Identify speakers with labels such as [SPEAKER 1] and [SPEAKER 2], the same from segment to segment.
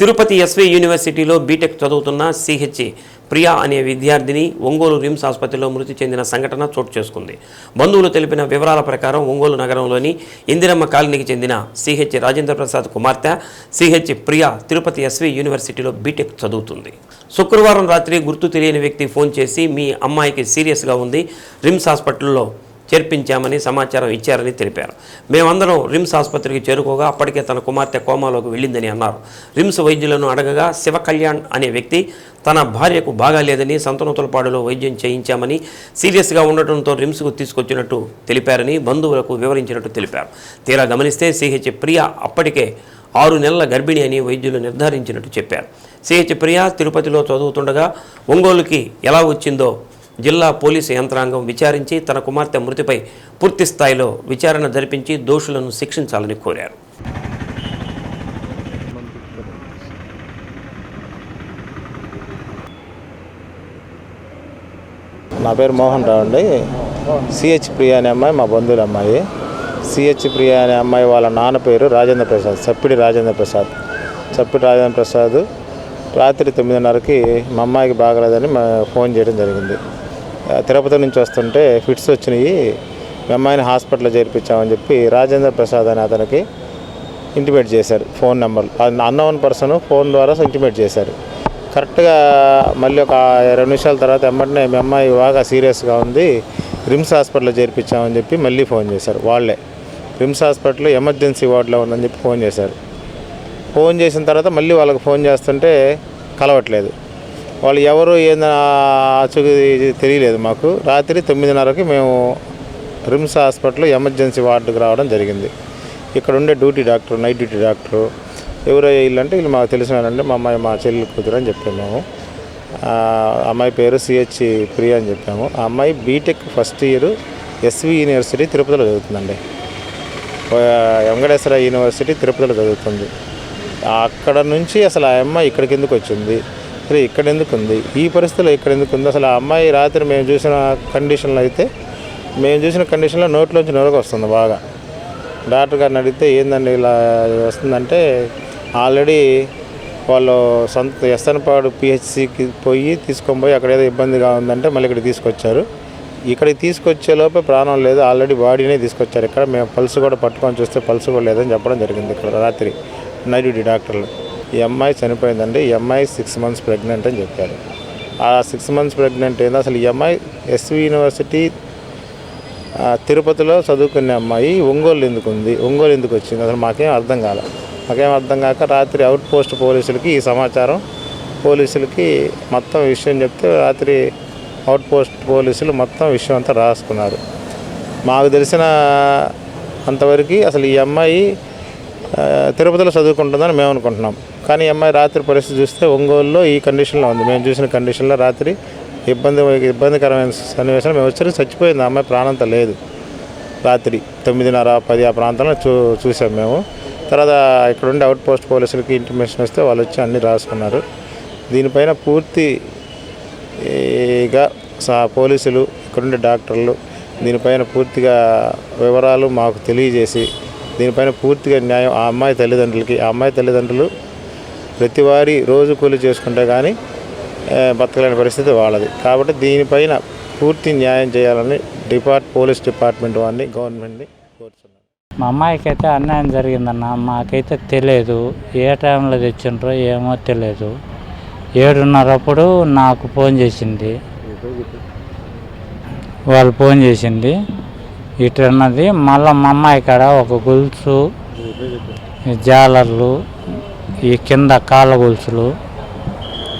[SPEAKER 1] Tirupati SV యూనివర్సిటీలో BTech చదువుతున్న CH Priya అనే విద్యార్థిని ఒంగోలు రిమ్స్ ఆసుపత్రిలో మృతి చెందిన సంఘటన చోటు చేసుకుంది. బంధువులు తెలిపిన వివరాల ప్రకారం ఒంగోలు నగరంలోని ఇందిరమ్మ కాలనీకి చెందిన సిహెచ్ రాజేంద్ర ప్రసాద్ కుమార్తె సిహెచ్ ప్రియా తిరుపతి ఎస్వి యూనివర్సిటీలో బీటెక్ చదువుతుంది. శుక్రవారం రాత్రి గుర్తు తెలియని వ్యక్తి ఫోన్ చేసి మీ అమ్మాయికి సీరియస్గా ఉంది రిమ్స్ హాస్పిటల్లో చేర్పించామని సమాచారం ఇచ్చారని తెలిపారు. మేమందరం రిమ్స్ ఆసుపత్రికి చేరుకోగా అప్పటికే తన కుమార్తె కోమాలోకి వెళ్ళిందని అన్నారు. రిమ్స్ వైద్యులను అడగగా శివ కళ్యాణ్ అనే వ్యక్తి తన భార్యకు బాగాలేదని సంతనతులపాడులో వైద్యం చేయించామని సీరియస్గా ఉండటంతో రిమ్స్కు తీసుకొచ్చినట్టు తెలిపారని బంధువులకు వివరించినట్టు తెలిపారు. తీరా గమనిస్తే సిహెచ్ ప్రియ అప్పటికే ఆరు నెలల గర్భిణి అని వైద్యులు నిర్ధారించినట్టు చెప్పారు. సిహెచ్ ప్రియ తిరుపతిలో చదువుతుండగా ఒంగోలుకి ఎలా వచ్చిందో జిల్లా పోలీసు యంత్రాంగం విచారించి తన కుమార్తె మృతిపై పూర్తి స్థాయిలో విచారణ జరిపించి దోషులను శిక్షించాలని కోరారు.
[SPEAKER 2] నా పేరు మోహన్ రావు అండి. సిహెచ్ ప్రియా అనే అమ్మాయి మా బంధువుల అమ్మాయి. సిహెచ్ ప్రియ అనే అమ్మాయి వాళ్ళ నాన్న పేరు రాజేంద్ర ప్రసాద్ సప్పిడి రాజేంద్ర ప్రసాద్. సప్పిడి రాజేంద్ర ప్రసాద్ రాత్రి తొమ్మిదిన్నరకి మా అమ్మాయికి బాగలేదని మా ఫోన్ చేయడం జరిగింది. తిరుపతి నుంచి వస్తుంటే ఫిట్స్ వచ్చినాయి. మీ అమ్మాయిని హాస్పిటల్లో చేర్పించామని చెప్పి రాజేంద్ర ప్రసాద్ అనే అతనికి ఇంటిమేట్ చేశారు phone number unknown person phone ద్వారా ఇంటిమేట్ చేశారు. కరెక్ట్గా మళ్ళీ ఒక ఇరవై నిమిషాల తర్వాత వెంబడినే మీ అమ్మాయి బాగా సీరియస్గా ఉంది. రిమ్స్ హాస్పిటల్లో చేర్పించామని చెప్పి మళ్ళీ ఫోన్ చేశారు. వాళ్ళే. రిమ్స్ హాస్పిటల్లో ఎమర్జెన్సీ వార్డులో ఉందని చెప్పి ఫోన్ చేశారు. ఫోన్ చేసిన తర్వాత మళ్ళీ వాళ్ళకి ఫోన్ చేస్తుంటే కలవట్లేదు. వాళ్ళు ఎవరు ఏందని తెలియలేదు మాకు. రాత్రి తొమ్మిదిన్నరకి మేము రిమ్స్ హాస్పిటల్ ఎమర్జెన్సీ వార్డుకి రావడం జరిగింది. ఇక్కడ ఉండే duty doctor night duty doctor ఎవరో వీళ్ళంటే వీళ్ళు మాకు తెలిసినారంటే మా అమ్మాయి మా చెల్లి కూతురు అని చెప్పాము మేము. అమ్మాయి పేరు సిహెచ్ ప్రియా అని చెప్పాము. ఆ అమ్మాయి BTech first year SV university తిరుపతిలో చదువుతుందండి. వెంకటేశ్వర యూనివర్సిటీ తిరుపతిలో చదువుతుంది. అక్కడ నుంచి అసలు ఆ అమ్మాయి ఇక్కడికి ఎందుకు వచ్చింది? అసలు ఇక్కడ ఎందుకు ఉంది ఈ పరిస్థితిలో ఇక్కడ ఎందుకు ఉంది అసలు ఆ అమ్మాయి రాత్రి మేము చూసిన కండిషన్లో అయితే మేము చూసిన కండిషన్లో నోట్లోంచి నొరగ వస్తుంది బాగా. డాక్టర్ గారిని అడిగితే ఏందండి ఇలా వస్తుందంటే ఆల్రెడీ వాళ్ళు సొంత ఎస్ఎన్పాడు పిహెచ్సికి పోయి తీసుకొని పోయి అక్కడ ఏదో ఇబ్బందిగా ఉందంటే మళ్ళీ ఇక్కడ తీసుకొచ్చారు. ఇక్కడికి తీసుకొచ్చే లోపే ప్రాణం లేదు ఆల్రెడీ బాడీనే తీసుకొచ్చారు ఇక్కడ. మేము పల్స్ కూడా పట్టుకొని చూస్తే పల్స్ కూడా లేదని చెప్పడం జరిగింది ఇక్కడ రాత్రి నైట్ డ్యూటీ డాక్టర్లు. ఈ అమ్మాయి చనిపోయిందండి. ఈ అమ్మాయి సిక్స్ మంత్స్ ప్రెగ్నెంట్ అని చెప్పారు. ఆ సిక్స్ మంత్స్ ప్రెగ్నెంట్ ఏందో అసలు ఈ అమ్మాయి ఎస్వి యూనివర్సిటీ తిరుపతిలో చదువుకునే అమ్మాయి ఒంగోలు ఎందుకు ఉంది? ఒంగోలు ఎందుకు వచ్చింది? అసలు మాకేం అర్థం కాలే. మాకేం అర్థం కాక రాత్రి అవుట్ పోస్ట్ పోలీసులకి ఈ సమాచారం పోలీసులకి మొత్తం విషయం చెప్తే రాత్రి అవుట్ పోస్ట్ పోలీసులు మొత్తం విషయం అంతా రాసుకున్నారు. మాకు తెలిసిన అంతవరకు అసలు ఈ అమ్మాయి తిరుపతిలో చదువుకుంటుందని మేము అనుకుంటున్నాం. కానీ ఈ అమ్మాయి రాత్రి పరిస్థితి చూస్తే ఒంగోలులో ఈ కండిషన్లో ఉంది. మేము చూసిన కండిషన్లో రాత్రి ఇబ్బంది ఇబ్బందికరమైన సన్నివేశం మేము వచ్చి చచ్చిపోయింది. అమ్మాయి ప్రాణంత లేదు. రాత్రి తొమ్మిదిన్నర పది ఆ ప్రాంతంలో చూ చూసాం మేము. తర్వాత ఇక్కడుండే అవుట్ పోస్ట్ పోలీసులకి ఇంటిమేషన్ వస్తే వాళ్ళు వచ్చి అన్నీ రాసుకున్నారు. దీనిపైన పూర్తిగా సా పోలీసులు ఇక్కడుండే డాక్టర్లు దీనిపైన పూర్తిగా వివరాలు మాకు తెలియజేసి దీనిపైన పూర్తిగా న్యాయం ఆ అమ్మాయి తల్లిదండ్రులకి ఆ అమ్మాయి తల్లిదండ్రులు ప్రతి వారి రోజు కూలి చేసుకుంటే కానీ బతకలేని పరిస్థితి వాళ్ళది. కాబట్టి దీనిపైన పూర్తి న్యాయం చేయాలని డిపార్ట్ పోలీస్ డిపార్ట్మెంట్ వారిని గవర్నమెంట్ని కోరుతున్నాను.
[SPEAKER 3] మా అమ్మాయికైతే అన్యాయం జరిగిందన్న. మాకైతే తెలియదు ఏ టైంలో తెచ్చిండ్రో ఏమో తెలియదు ఏడున్నరప్పుడు నాకు ఫోన్ చేసింది. వాళ్ళు ఫోన్ చేసింది. ఇటు అన్నది మళ్ళీ మా అమ్మాయి కాడ ఒక గొలుసు జాలర్లు ఈ కింద కాళ్ళ గొలుసులు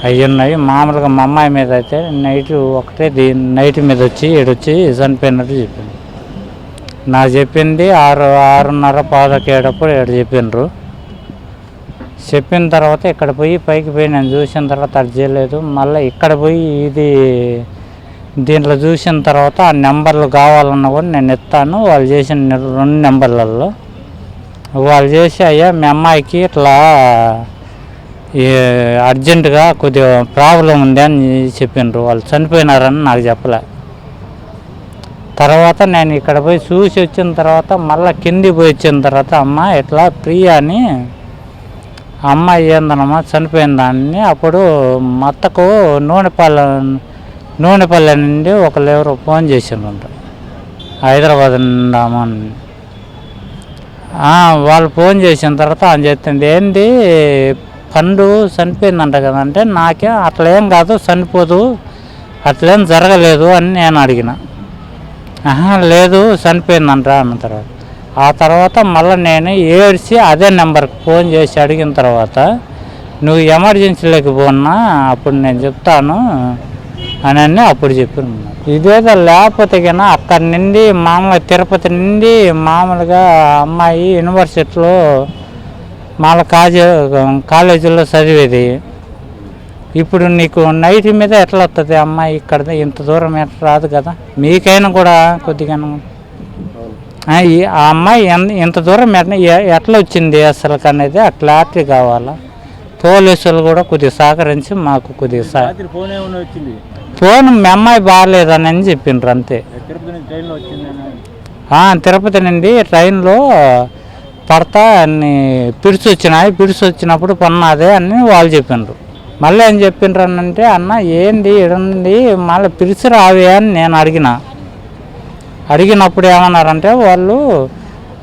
[SPEAKER 3] అవి ఉన్నాయి. మామూలుగా మా అమ్మాయి మీద అయితే నైట్ ఒకటే దీ నైట్ మీద వచ్చి ఏడొచ్చి చనిపోయినట్టు చెప్పింది. నాకు చెప్పింది ఆరు ఆరున్నర పాదకేటప్పుడు ఏడు చెప్పిండ్రు చెప్పిన తర్వాత ఇక్కడ పోయి పైకి పోయి నేను చూసిన తర్వాత అది చేయలేదు. మళ్ళీ ఇక్కడ పోయి ఇది దీంట్లో చూసిన తర్వాత ఆ నెంబర్లు కావాలన్నా కూడా నేను ఇస్తాను వాళ్ళు చేసిన రెండు నెంబర్లలో వాళ్ళు చేసి అయ్యా మీ అమ్మాయికి ఇట్లా ఈ అర్జెంటుగా కొద్దిగా ప్రాబ్లం ఉంది అని చెప్పిండ్రు వాళ్ళు చనిపోయినారని నాకు చెప్పలే. తర్వాత నేను ఇక్కడ పోయి చూసి వచ్చిన తర్వాత మళ్ళీ కింది పోయి వచ్చిన తర్వాత అమ్మ ఇట్లా ప్రియా అని అమ్మాయి ఏందనమ్మా చనిపోయిన దాన్ని అప్పుడు మత్తకు నూనెపల్లె నూనెపల్లె నుండి ఒకళ్ళు ఎవరో ఫోన్ చేసిండ్రంట. హైదరాబాద్ నుండామని వాళ్ళు ఫోన్ చేసిన తర్వాత ఆయన చెప్తుంది ఏంది? పండు చనిపోయిందంట కదంటే నాకే అట్లేం కాదు చనిపోదు అట్లేం జరగలేదు అని నేను అడిగిన. ఆహా లేదు చనిపోయిందంట అన్న తర్వాత. ఆ తర్వాత మళ్ళీ నేను ఏడ్చి అదే నెంబర్కి ఫోన్ చేసి అడిగిన తర్వాత నువ్వు ఎమర్జెన్సీలోకి పోన్నా అప్పుడు నేను చెప్తాను అని అప్పుడు చెప్పిన ఇదేదో లేకపోతే కన్నా అక్కడి నుండి మామూలుగా తిరుపతి నుండి మామూలుగా అమ్మాయి యూనివర్సిటీలో మాల కాజే కాలేజీలో చదివేది. ఇప్పుడు నీకు నైట్ మీద ఎట్లా వస్తుంది అమ్మాయి ఇక్కడ ఇంత దూరం ఎట్లా రాదు కదా? మీకైనా కూడా కొద్దిగా ఆ, అమ్మాయి ఇంత దూరం ఎట్లా వచ్చింది అసలు అనేది ఆ క్లారిటీ కావాలా? పోలీసులు కూడా కొద్దిగా సహకరించి మాకు కొద్దిగా
[SPEAKER 4] ఫోన్
[SPEAKER 3] మీ అమ్మాయి బాగాలేదని అని చెప్పిండ్రు అంతే.
[SPEAKER 4] తిరుపతి
[SPEAKER 3] నుండి ట్రైన్లో పడతా అన్ని పిడిచి వచ్చినాయి. పిడిచి వచ్చినప్పుడు పన్నాదే అని వాళ్ళు చెప్పిండ్రు. మళ్ళీ ఏం చెప్పిండ్రు అంటే అన్న ఏంది? ఇడండి మళ్ళీ పిలిచి రావే అని నేను అడిగిన. అడిగినప్పుడు ఏమన్నారంటే వాళ్ళు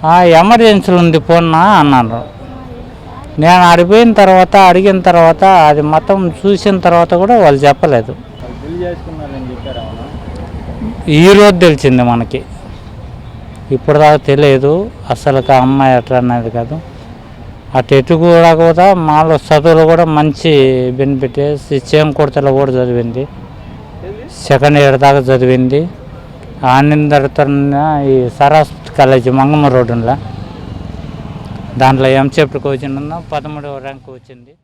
[SPEAKER 3] "ఆ, ఎమర్జెన్సీలు ఉంది పోన్నా అన్నారు నేను అడిగిన తర్వాత అడిగిన తర్వాత అది మొత్తం చూసిన తర్వాత కూడా వాళ్ళు చెప్పలేదు.
[SPEAKER 4] పెళ్ళి చేసుకున్నారని చెప్పారు అవునా
[SPEAKER 3] ఈ తెలిసింది మనకి. ఇప్పుడు దాకా తెలియదు. అసలు ఆ అమ్మాయి ఎట్లా అనేది కాదు. అటు ఎటు కూడా కూడా మాలో చదువులు కూడా మంచి బెనిఫిట్ సేమ్ కుర్తలో కూడా చదివింది. సెకండ్ ఇయర్ దాకా చదివింది. ఆనందరుతున్న ఈ సరస్వతి కాలేజీ మంగమ్మ రోడ్డులో. దాంట్లో ఎంసెప్ట్ కోచింగ్ పదమూడవ ర్యాంక్ వచ్చింది.